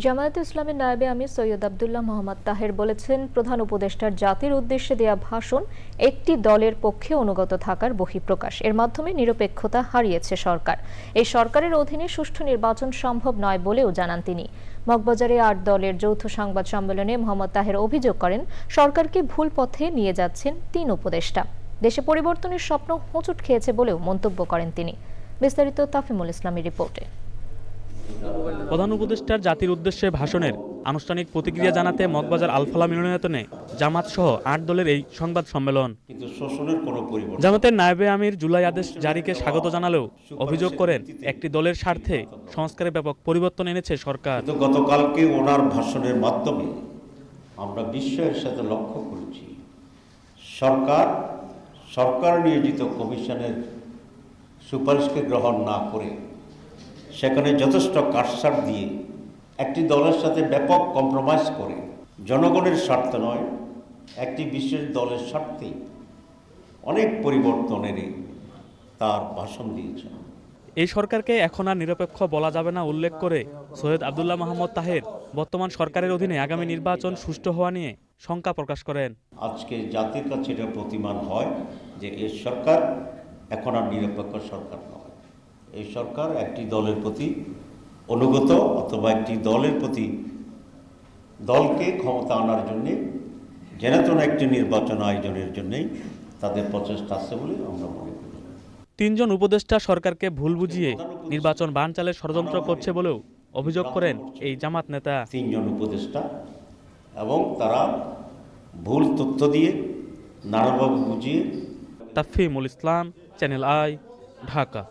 জামায়াতে ইসলামের নায়েবে আমির সৈয়দ আবদুল্লাহ মোহাম্মদ তাহের বলেছেন, প্রধান উপদেষ্টার জাতির উদ্দেশ্যে দেয়া ভাষণ একটি দলের পক্ষে অনুগত থাকার বহিঃপ্রকাশ। এর মাধ্যমে নিরপেক্ষতা হারিয়েছে সরকার। এই সরকারের অধীনে সুষ্ঠু নির্বাচন সম্ভব নয় বলেও জানান তিনি। মগবাজারে আট দলের যৌথ সংবাদ সম্মেলনে মোহাম্মদ তাহের অভিযোগ করেন, সরকারকে ভুল পথে নিয়ে যাচ্ছেন তিন উপদেষ্টা। দেশে পরিবর্তনের স্বপ্ন হোঁচট খেয়েছে বলেও মন্তব্য করেন তিনি। বিস্তারিত তাফিমুল ইসলামের রিপোর্টে। প্রধান উপদেষ্টার জাতির উদ্দেশ্যে ভাষণের আনুষ্ঠানিক প্রতিক্রিয়া জানাতে মগবাজার আলফালা মিলনায়তনে জামাত সহ আট দলের এই সংবাদ সম্মেলন। জামাতের নায়েবে আমির জুলাই আদেশ জারিকে স্বাগত জানালেও অভিযোগ করেন একটি দলের স্বার্থে সংস্কারে ব্যাপক পরিবর্তন এনেছে সরকার। গতকালকে ওনার ভাষণের মাধ্যমে আমরা বিশ্বের সাথে লক্ষ্য করেছি সরকার সরকার নিয়োজিত কমিশনের সুপারিশকে গ্রহণ না করে সেখানে যথেষ্ট কাটসাট দিয়ে একটি দলের সাথে ব্যাপক কম্প্রোমাইজ করে। জনগণের স্বার্থ নয় একটি বিশেষ দলের স্বার্থে অনেক পরিবর্তনেরই তার ভাষণ দিয়েছেন। এই সরকারকে এখন আর নিরপেক্ষ বলা যাবে না উল্লেখ করে সৈয়দ আবদুল্লাহ মোহাম্মদ তাহের বর্তমান সরকারের অধীনে আগামী নির্বাচন সুষ্ঠু হওয়া নিয়ে শঙ্কা প্রকাশ করেন। আজকে জাতির কাছে এটা প্রতিমান হয় যে এই সরকার এখন আর নিরপেক্ষ সরকার নয়। এই সরকার একটি দলের প্রতি অনুগত অথবা একটি দলের প্রতি দলকে ক্ষমতা আনার জন্যে যেন একটি নির্বাচন আয়োজনের জন্যেই তাদের প্রচেষ্টা আছে বলে আমরা মনে করি। তিনজন উপদেষ্টা সরকারকে ভুল বুঝিয়ে নির্বাচন বানচালের ষড়যন্ত্র করছে বলেও অভিযোগ করেন এই জামাত নেতা। তিনজন উপদেষ্টা এবং তারা ভুল তথ্য দিয়ে নানাভাবে বুঝিয়ে তাফিমুল ইসলাম চ্যানেল আই ঢাকা।